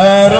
Her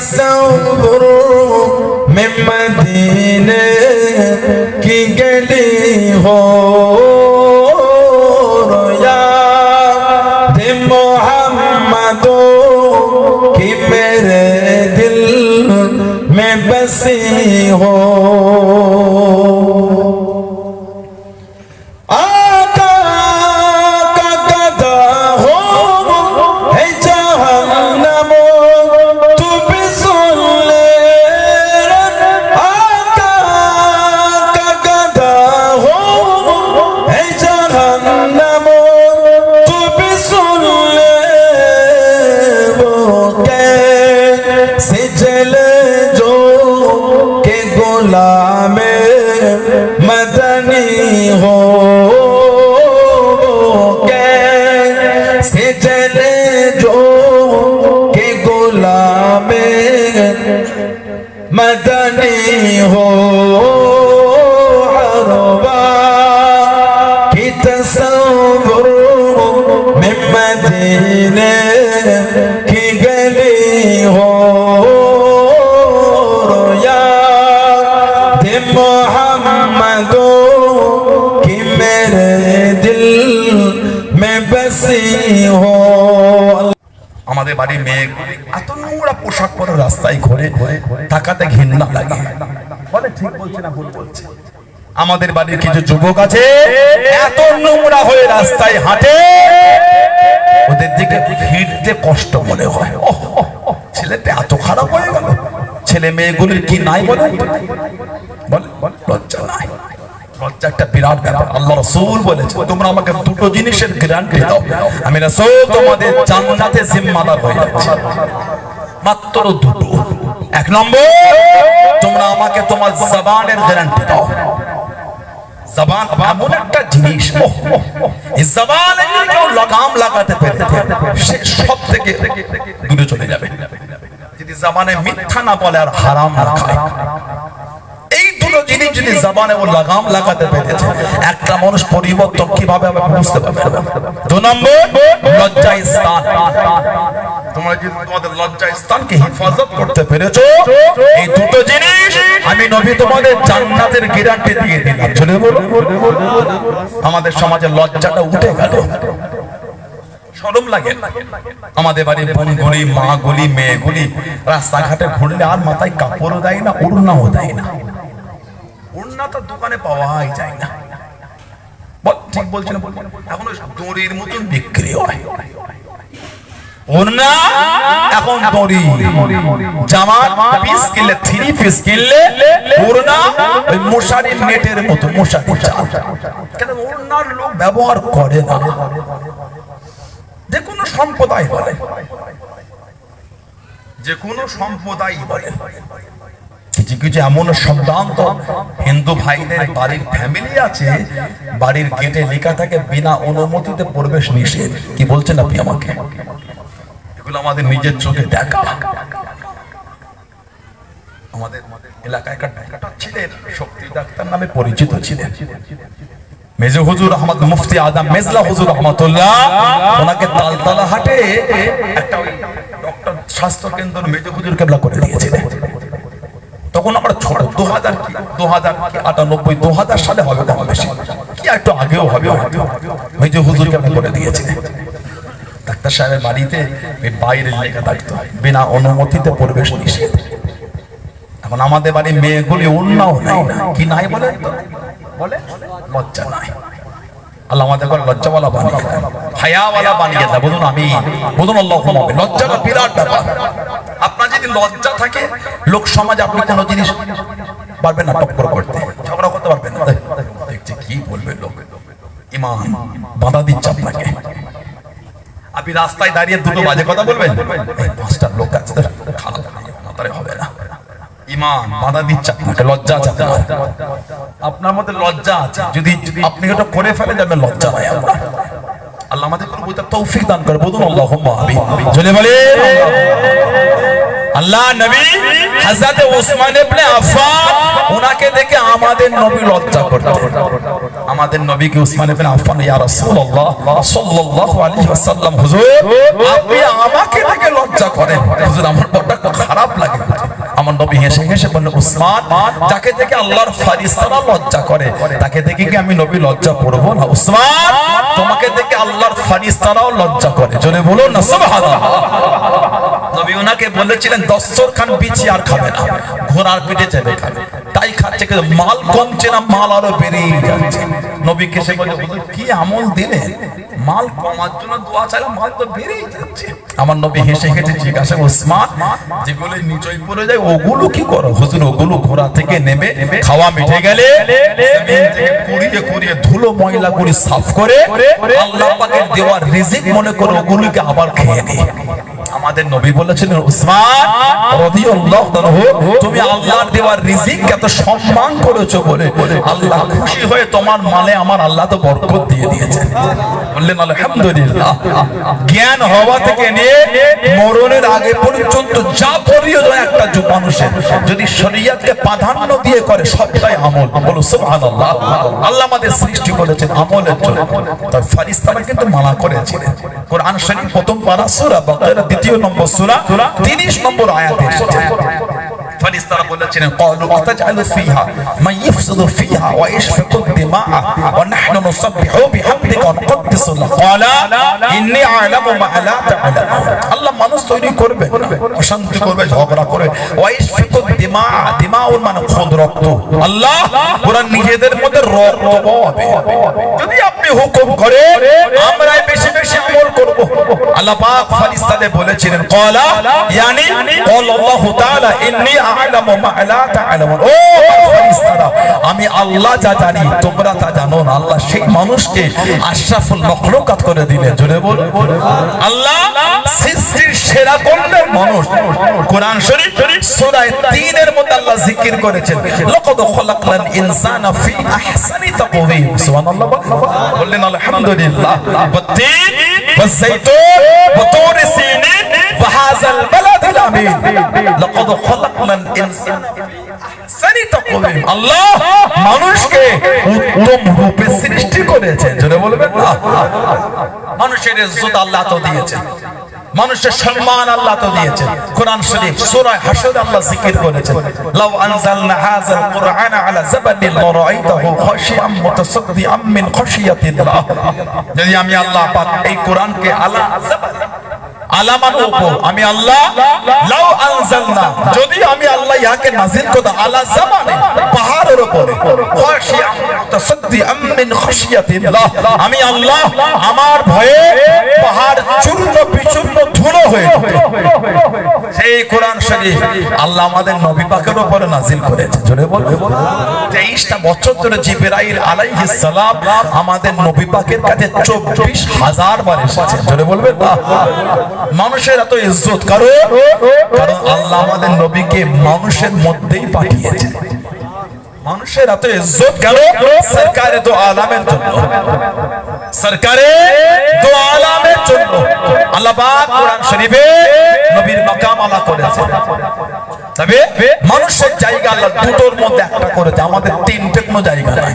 traição. বাড়ি মেয়ে এত নোংরা পোশাক পরে রাস্তায় ঘরে তাকাতে ঘৃণা লাগে। বলে ঠিক বলছে না ভুল বলছে। আমাদের বাড়ির কিছু যুবক আছে, এত নোংরা হয়ে রাস্তায় হাঁটে, ওদের দিকে ফিরতে কষ্ট মনে হয়। ছেলেতে এত খারাপ হয়ে গেল। ছেলে মেয়েগুলির কি নাই বলে? যে জিনিস লাগাতে পেরে সে সব থেকে দূরে চলে যাবে। যদি জবানে মিথ্যা না বলে আর হারাম না খায়। জিনিস যদি লাগাম লাগাতে পেরেছে। একটা মানুষ পরিবর্তন কীভাবে হবে বুঝতে পারবে দু নম্বর স্থান। আমাদের সমাজে লজ্জাটা উঠে গেল। সরম লাগে। আমাদের বাড়ির গুলি মেয়েগুলি রাস্তাঘাটে ঘুরলে আর মাথায় কাপড়ও দেয় না উড়নাও দেয় না। উড়না তো দোকানে পাওয়াই যায় না। ঠিক না এখন দড়ির মতন বিক্রি হয়। এখন দড়ি। জামা পিস কিনলে থ্রি পিস কিনলে ওড়না ওই মশারির নেটের মতো মশারি কেন ওড়নার লোক ব্যবহার করে না? যে কোনো সম্প্রদায় বলে। যে কোনো সম্প্রদায় বলে। কিছু এমন সম্ভ্রান্ত হিন্দু ভাইদের বাড়ির ফ্যামিলি আছে, বাড়ির গেটে লেখা থাকে, বিনা অনুমতিতে প্রবেশ নিষেধ। কি বলছেন আপনি আমাকে? এগুলো আমাদের নিজের চোখে দেখা। আমাদের এলাকায় ছিলেন, শক্তি ডাক্তার নামে পরিচিত ছিলেন। মেজে হুজুর আহমদ মুফতি আদম মেজলা হুজুর রহমতুল্লাহ, ওনাকে তালতলা হাটে একটা ডক্টর স্বাস্থ্য কেন্দ্র মেজে হুজুর কেবলা করে দিয়েছিলেন। তখন আমরা ছোট দু হাজার কি দু হাজার আটানব্বই দু হাজার সালে হবে কম বেশি। কি একটু আগেও হবে মেজে হুজুর কেবলা করে দিয়েছিলেন ডাক্তার সাহেবের বাড়িতে ওই বাইরের লেখা থাকতো, বিনা অনুমতিতে প্রবেশ নিষেধ। এখন আমাদের বাড়ির মেয়েগুলি অন্যও নাই, কি নাই বলে বলে? লজ্জা নাই। আল্লাহ আমাদের ঘরে লজ্জাওয়ালা বানিয়ে হায়াওয়ালা বানিয়ে দেয়। বলুন আমি বলুন আল্লাহ লজ্জাটা বিরাট ব্যাপার। লজ্জা থাকে, লোক সমাজে আপনি কোনো জিনিস পারবেন না, টক্কর করতে। ঝগড়া করতে পারবেন না। দেখছি কি বলবে লোক? ইমান, বাধা দিচ্ছে আপনাকে। আপনি রাস্তায় দাঁড়িয়ে দুটো বাজে কথা বলবেন? পাঁচটা লোক আছে খারাপ মাতারে হবে না। আল্লাহ আমাদের তৌফিক দান করে বলুন আল্লাহ আল্লাহ নবী হযরত ওসমান ইবনে আফফান ওনাকে দেখে আমাদের নবী লজ্জা করতেন আমাদের নবীকে ওসমান ইবনে আফফান, ইয়া রাসূলুল্লাহ সাল্লাল্লাহু আলাইহি ওয়াসাল্লাম, হুজুর, আপনি আমাকে দেখে লজ্জা করেন। হুজুর, আমার বড়টা খারাপ লাগে। আমার নবী হেসে হেসে বললেন উসমান, যাকে দেখে আল্লাহর ফারিস্তারা লজ্জা করে, তাকে দেখে কি আমি নবী লজ্জা করব না? উসমান তোমাকে দেখে আল্লাহর ফারিস্তারাও লজ্জা করে। জোরে বলো না নবী ওনাকে বলেছিলেন দস্তর খান বিচি আর খাবে না। ঘোড়ার পিঠে চেপে খাবে। তাই খাচ্ছে কিন্তু মাল কমছে না, মাল আরও বেড়েই যাচ্ছে। নবীকে সে বলে কি আমল দিলে মাল কমার জন্য দোয়া চাইলে মাল তো বেড়েই যাচ্ছে। আমার নবী হেসে হেসে জিজ্ঞাসা ওসমান যেগুলো নিচই পড়ে যায় ওগুলো কি করো? হুজুর ওগুলো ঘোড়া থেকে নেমে খাওয়া মিটে গেলে কুড়িয়ে কুড়িয়ে ধুলো ময়লা গুলি সাফ করে আল্লাহ পাকের দেওয়া রিজিক মনে করে ওগুলোকে আবার খেয়ে নিই আমাদের নবী বলেছিলেন উসমান রাদিয়াল্লাহু তুমি আল্লাহর দেওয়ার রিজিক এত সম্মান করেছ বলে আল্লাহ খুশি হয়ে তোমার মালে আমার আল্লাহ তো বরকত দিয়ে দিয়েছেন। বললেন, আলহামদুলিল্লাহ। জ্ঞান হওয়া থেকে নিয়ে মরণের আগে পর্যন্ত যা প্রয়োজন একটা মানুষের। যদি শরীয়তকে প্রাধান্য দিয়ে করে সবটাই আমল, বলো, সুবহানাল্লাহ। আল্লাহ আমাদের সৃষ্টি করেছেন আমলের জন্য। তাই ফারিস্তারা কিন্তু মানা করেছিলেন কোরআন শরীফ প্রথম পারা সূরা বাকারা, দ্বিতীয় নম্বর সূরা 30 নম্বর আয়াতে এসেছে। ফেরেশতারা বলেছিলেন ক্বালু আতাজালু ফিহা মান ইফসিদু ফিহা ওয়া ইয়াশফিকু দিমা ওয়া নাহনু নুসাব্বিহু বিহামদিকা ওয়া নুকদ্দিসু ক্বালা ইন্নী আ'লামু মা লা তা'লামুন. আল্লাহ মানুষ তৈরি করবে অশান্তি করবে ঝগড়া করবে। ওয়া ইশফিকু দিমা দিমা ওর মানে খুদ রক্ত। আল্লাহ ওরা নিজেদের মধ্যে রক্ত হবে যদি আপনি হুকুম করে আমরা বেশি বেশি আমল করব। আল্লাহ পাক ফেরেশতাদের বলেছিলেন ক্বালা ইয়ানি ক্বাল আল্লাহু তাআলা ইন্নী আমি আল্লাহ যা জানি তোমরা তা জানো না আল্লাহ সেই মানুষকে আশরাফুল মখলুকাত করে দিলে জোরে বল আল্লাহ সৃষ্টির সেরা করলেন মানুষ কোরআন শরীফ সূরা 3 মধ্যে আল্লাহ জিকির করেছেন লাকাদ খলাকনাল ইনসানা ফি আহসানি তাকওয়িম সুবহানাল্লাহ বললেন আলহামদুলিল্লাহ ওয়া তিন ওয়া সিনিন وهذا البلد الأمين لقد خلقنا الإنسان আহসানি তাকওয়িম আল্লাহ মানুষকে উত্তম রূপে সৃষ্টি করেছেন জোরে বলবেন না মানুষের ইজ্জত আল্লাহ তো দিয়েছেন মানুষের সম্মান আল্লাহ তো দিয়েছেন কোরআন শরীফ সূরা হাশর আল্লাহ জিকির করেছেন লাউ আনজালনা হাযাল কুরআনা আলা জাবালিন লারাআইতাহু খাশিয়াম মুতাসাদ্দিআম মিন খাশিয়াতিল্লাহ যদি আমি আল্লাহ পাক এই কোরআনকে আলা জাবাল আমি আল্লাহ যদি আমি আল্লাহ ইহাকে নাজিল করতাম, আলা জামানে, পাহাড়ের উপরে। আমি আল্লাহ আমার ভয়ে পাহাড় চূর্ণ বিচূর্ণ ধুলো হয়ে সেই কোরআন শরীফ আল্লাহ আমাদের নবী পাকের উপরে নাজিল করেছে। জোরে বল। তেইশটা বছর ধরে জিবরাইল আলাইহিস সালাম আমাদের নবী পাকের কাছে চব্বিশ হাজার বার এসেছে। জোরে বলবে না? মানুষের এত ইজ্জত, কারণ? কারণ আল্লাহ আমাদের নবীকে মানুষের মধ্যেই পাঠিয়েছে মানুষের এত ইজ্জত কেন সরকারে তো আলামের জন্য। সরকারে দো আলামের জন্য। কোরআন শরীফে নবীর মাকাম আলা করেছে মানুষের জায়গা আল্লাহ দুটোর মধ্যে একটা করেছে। আমাদের তিনটে কোনো জায়গা নাই।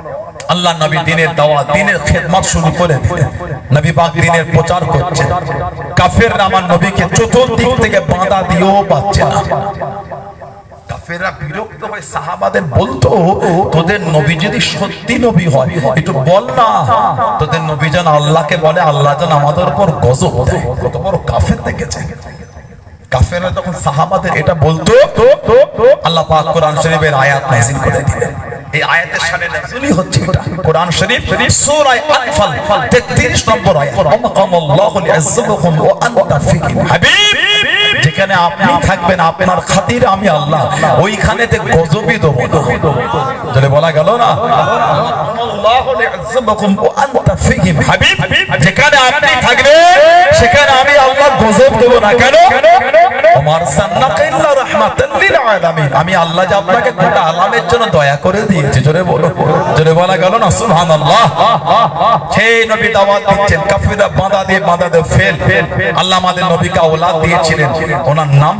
আল্লাহ নবী দিনের দাওয়াত, দিনের খেদমত শুরু করে দিলেন। নবী পাক দিনের প্রচার করছেন। কাফের আমার নবীকে চতুর্দিক থেকে বাঁধা দিয়েও পাচ্ছে না। আল্লাহ পাক কোরআন শরীফের আয়াত নাযিল করে দিলেন। এই আয়াতের সাথে হচ্ছে কোরআন শরীফ সূরা আনফাল 33 নম্বর আয়াত। ওয়া আনতা ফিকুম হাবিব যেখানে আপনি থাকবেন আপনার খাতির আমি আল্লাহ। ওইখানেতে গজবই দেব না বলা গেল না আল্লাহু লিয়াযযুবকুম ওয়া আনতা ফিকুম হাবিব আমি আল্লাহ আল্লাহ যে আপনাকে গোটা আলামের জন্য দয়া করে দিয়েছি। জোরে বলো, জোরে বলা গেল না? সুবহানাল্লাহ। সেই নবী দাওয়াত দিচ্ছেন কাফিররা বাঁধা দিয়ে বাঁধা দিয়ে ফেল। আল্লাহ আমাদের নবীকে আওলাদ দিয়েছিলেন। ওনার নাম